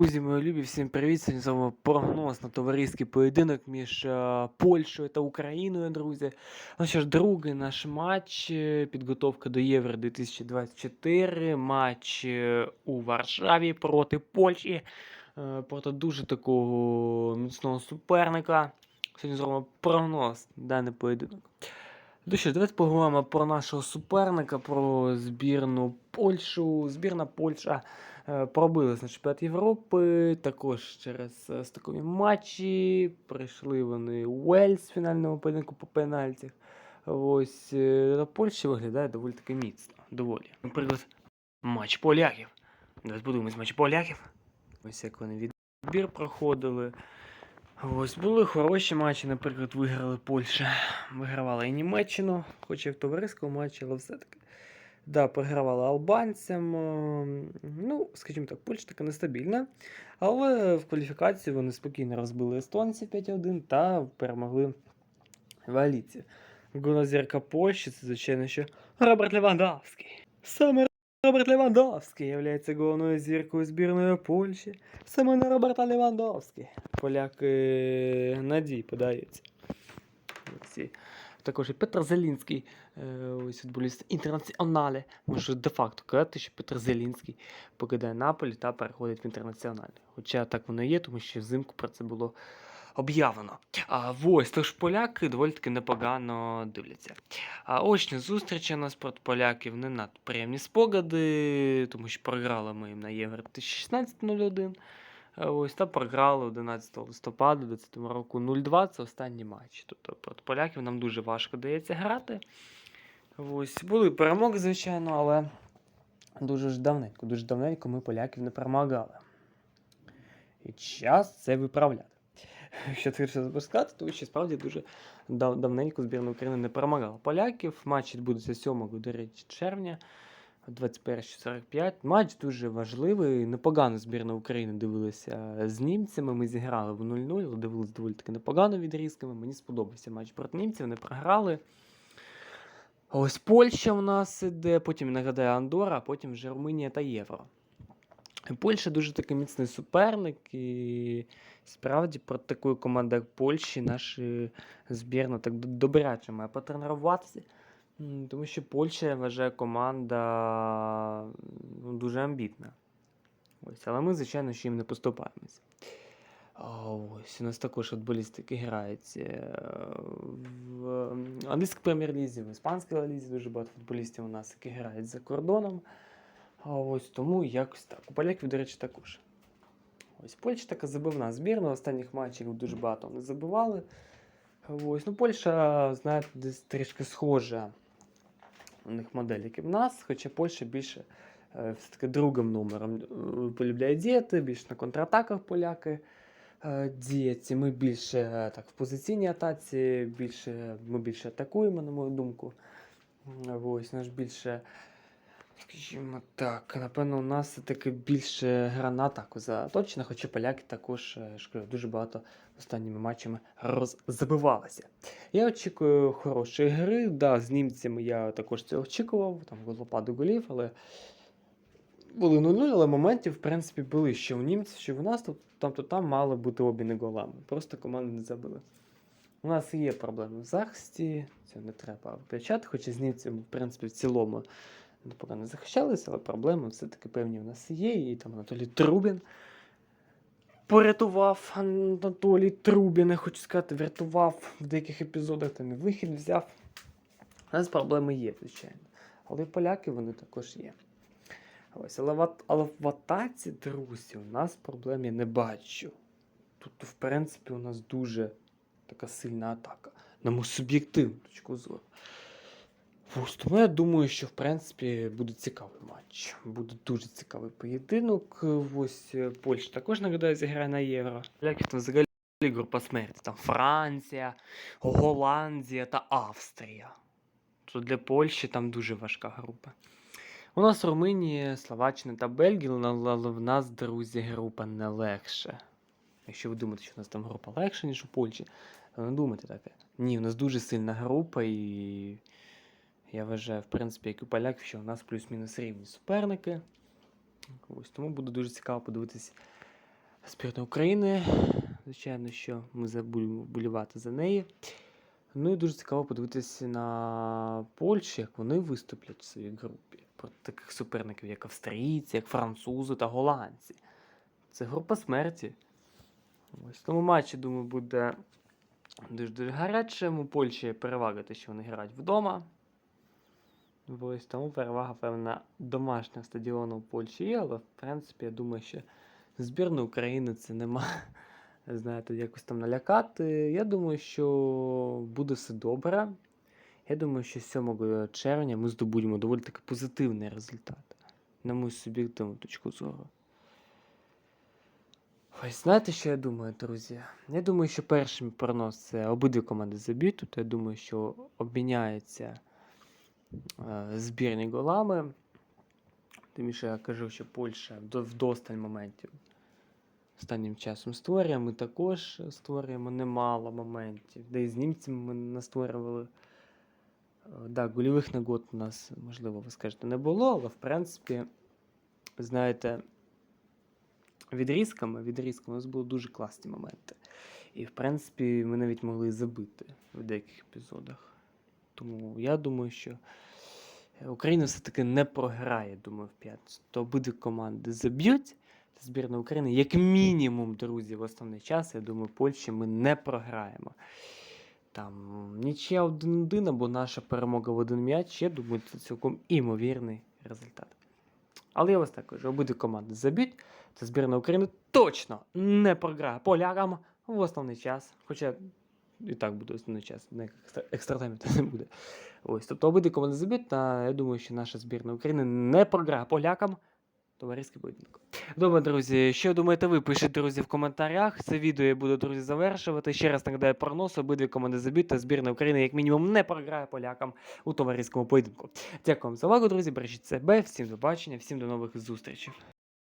Друзі, мої любі, всім привіт! Сьогодні з вами прогноз на товариський поєдинок між е, Польщею та Україною, друзі. Ну що ж, другий наш матч, е, підготовка до Євро 2024, матч е, у Варшаві проти Польщі, е, проти дуже такого міцного суперника. Сьогодні зробимо прогноз даний поєдинок. Ну давайте поговоримо про нашого суперника, про збірну Польщу. Збірна Польща е, пробилась на чемпіонат Європи. Також через е, стикові матчі. Прийшли вони Уельс в фінальному поєдинку по пенальтях. Ось е, Польща виглядає доволі таки міцно. Доволі. Наприклад, матч поляків. Давайте подивимось матч поляків. Ось як вони відбір проходили. Ось були хороші матчі, наприклад, виграли Польща. Вигравала і Німеччину, хоч і в товариському матчі, але все-таки. Да, програвала албанцям. ем, Ну, скажімо так, Польща така нестабільна. Але в кваліфікації вони спокійно розбили естонців 5-1 та перемогли валійців. Гонозірка Польщі це, звичайно, що Роберт Левандовський. Саме Роберт Левандовський є головною зіркою збірної Польщі. Саме на Роберта Левандовський. Поляки надій подаються. Також і Петр Зелінський, е, ось футболіст інтернаціонале. Можу де-факто казати, що Петр Зелінський покидає Наполі та переходить в інтернаціональ. Хоча так воно і є, тому що взимку про це було об'явлено. А ось тож поляки доволі таки непогано дивляться. А очні зустрічі нас проти не надто приємні спогади, тому що програли ми їм на Євро 2016 0-1. Е, Ось та програли 11 листопада 2020 року 0-2. Це останній матч. Тобто проти поляків нам дуже важко дається грати. Ось були перемоги, звичайно, але дуже ж давненько, дуже давненько ми поляків не перемагали. І час це виправляти. Якщо хочеш запускати, то ще справді дуже дав- давненько збірна України не перемагала поляків. Матч відбудеться 7 до речі, червня. 21.45. Матч дуже важливий. Непогано збірна України дивилася з німцями. Ми зіграли в 0-0, але дивилися доволі таки непогано відрізками. Мені сподобався матч проти німців, не програли. Ось Польща у нас іде, потім нагадаю Андора, а потім вже Румунія та Євро. Польща дуже такий міцний суперник, і справді проти такої команди, як Польщі, наша збірна так добряче має потренуватися. Тому що Польща, я вважаю, команда ну, дуже амбітна. Ось, але ми, звичайно, що їм не поступаємося. Ось у нас також футболісти, які грають е, в англійській прем'єр-лізі, в іспанській лізі дуже багато футболістів у нас, які грають за кордоном. Ось тому якось так. У поляків, до речі, також. Ось Польща така забивна збірна. Останніх матчів дуже багато вони забивали. Ось, ну, Польща, знаєте, десь трішки схожа у них модель, як і в нас, хоча Польща більше е, все-таки другим номером е, полюбляє діяти, більше на контратаках поляки е, діяти. Ми більше так, в позиційній атаці, більше, ми більше атакуємо, на мою думку. Ось наш більше. Скажімо так, напевно, у нас все-таки більше гра на атаку заточена, хоча поляки також е, дуже багато останніми матчами роззабивалися. Я очікую хорошої гри. Да, з німцями я також це очікував, там голопаду голів, але були 0-0, але моментів, в принципі, були ще у німців, що в нас тут там, то там мали бути обміни голами. Просто команди не забили. У нас є проблеми в захисті, це не треба виключати, хоча з німцями, в принципі, в цілому непогано захищалися, але проблеми все-таки певні в нас є. І там Анатолій Трубін порятував Анатолій Трубін, я хочу сказати, врятував в деяких епізодах, там і вихід взяв. У нас проблеми є, звичайно. Але і поляки вони також є. Ось, але, в, але в атаці, друзі, у нас проблем я не бачу. Тут, в принципі, у нас дуже така сильна атака. На мою суб'єктивну точку зору. Ось, тому я думаю, що в принципі буде цікавий матч. Буде дуже цікавий поєдинок. Ось е, Польща також нагадаю зіграє на євро. Як там взагалі група смерті? Там Франція, Голландія та Австрія. То для Польщі там дуже важка група. У нас Румунія, Словаччина та Бельгія, але але в нас, друзі, група не легше. Якщо ви думаєте, що у нас там група легша, ніж у Польщі, не думайте таке. Ні, у нас дуже сильна група, і я вважаю, в принципі, як і у поляків, що у нас плюс-мінус рівні суперники. Ось тому буде дуже цікаво подивитись збірна України. Звичайно, що ми за- будемо вболівати за неї. Ну і дуже цікаво подивитися на Польщу, як вони виступлять в своїй групі проти таких суперників, як австрійці, як французи та голландці. Це група смерті. Ось тому матчі, думаю, буде дуже дуже гарячим. У Польщі перевага, те, що вони грають вдома. Ось тому перевага, певна, домашнього стадіону в Польщі є, але в принципі, я думаю, що збірна України це нема. Знаєте, якось там налякати. Я думаю, що буде все добре. Я думаю, що 7 червня ми здобудемо доволі таки позитивний результат. На мою суб'єктивну точку зору. Ось знаєте, що я думаю, друзі? Я думаю, що першим прогноз це обидві команди заб'ють. Тут я думаю, що обміняються е, збірні голами. Тим більше я кажу, що Польща вдо- вдосталь моментів останнім часом створює. Ми також створюємо немало моментів. Де і з німцями ми настворювали. Е, Да, гольових нагод у нас, можливо, ви скажете, не було, але в принципі, знаєте, відрізками, відрізками у нас були дуже класні моменти. І, в принципі, ми навіть могли забити в деяких епізодах. Тому я думаю, що Україна все-таки не програє, думаю, в п'ятницю. То обидві команди заб'ють. Збірна України, як мінімум, друзі, в основний час, я думаю, Польщі ми не програємо. Там нічия 1-1 або наша перемога в один м'яч, я думаю, це цілком імовірний результат. Але я вас так кажу, обидві команди заб'ють, та збірна України точно не програє полякам в основний час. Хоча і так буде основний час, не екстра- екстратаймі то не буде. Ось, тобто обидві команди заб'ють, та я думаю, що наша збірна України не програє полякам. Товариський поєдинок. Добре, друзі, що думаєте ви? Пишіть, друзі, в коментарях. Це відео я буду, друзі, завершувати. Ще раз нагадаю прогноз, обидві команди заб'ють, та збірна України, як мінімум, не програє полякам у товариському поєдинку. Дякую вам за увагу, друзі. Бережіть себе, всім до бачення, всім до нових зустрічей.